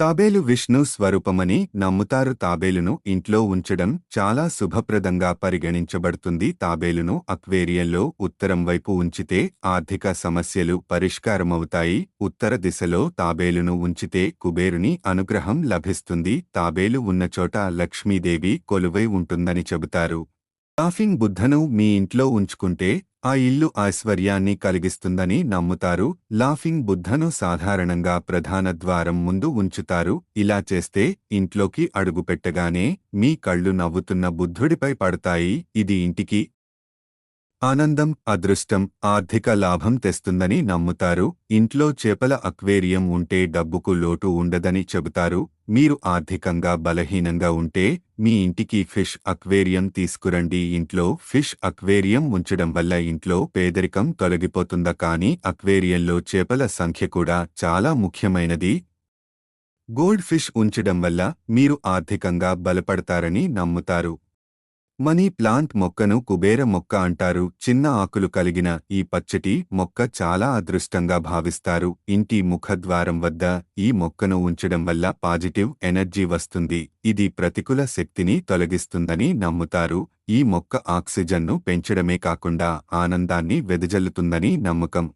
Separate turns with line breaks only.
తాబేలు విష్ణు స్వరూపమని నమ్ముతారు. తాబేలును ఇంట్లో ఉంచడం చాలా శుభప్రదంగా పరిగణించబడుతుంది. తాబేలును అక్వేరియంలో ఉత్తరం వైపు ఉంచితే ఆర్థిక సమస్యలు పరిష్కారమవుతాయి. ఉత్తర దిశలో తాబేలును ఉంచితే కుబేరుని అనుగ్రహం లభిస్తుంది. తాబేలు ఉన్నచోట లక్ష్మీదేవి కొలువై ఉంటుందని చెబుతారు. లాఫింగ్ బుద్ధను మీ ఇంట్లో ఉంచుకుంటే ఆ ఇల్లు ఐశ్వర్యాన్ని కలిగిస్తుందని నమ్ముతారు. లాఫింగ్ బుద్ధను సాధారణంగా ప్రధాన ద్వారం ముందు ఉంచుతారు. ఇలా చేస్తే ఇంట్లోకి అడుగుపెట్టగానే మీ కళ్ళు నవ్వుతున్న బుద్ధుడిపై పడతాయి. ఇది ఇంటికి ఆనందం అదృష్టం ఆర్థిక లాభం తెస్తుందని నమ్ముతారు. ఇంట్లో చేపల అక్వేరియం ఉంటే డబ్బుకు లోటు ఉండదని చెబుతారు. మీరు ఆర్థికంగా బలహీనంగా ఉంటే మీ ఇంటికి ఫిష్ అక్వేరియం తీసుకురండి. ఇంట్లో ఫిష్ అక్వేరియం ఉంచడం వల్ల ఇంట్లో పేదరికం తొలగిపోతుందా? కానీ అక్వేరియంలో చేపల సంఖ్య కూడా చాలా ముఖ్యమైనది. గోల్డ్ ఫిష్ ఉంచడం వల్ల మీరు ఆర్థికంగా బలపడతారని నమ్ముతారు. మనీ ప్లాంట్ మొక్కను కుబేర మొక్క అంటారు. చిన్న ఆకులు కలిగిన ఈ పచ్చటి మొక్క చాలా అదృష్టంగా భావిస్తారు. ఇంటి ముఖద్వారం వద్ద ఈ మొక్కను ఉంచడం వల్ల పాజిటివ్ ఎనర్జీ వస్తుంది. ఇది ప్రతికూల శక్తిని తొలగిస్తుందని నమ్ముతారు. ఈ మొక్క ఆక్సిజన్ను పెంచడమే కాకుండా ఆనందాన్ని వెదజల్లుతుందని నమ్మకం.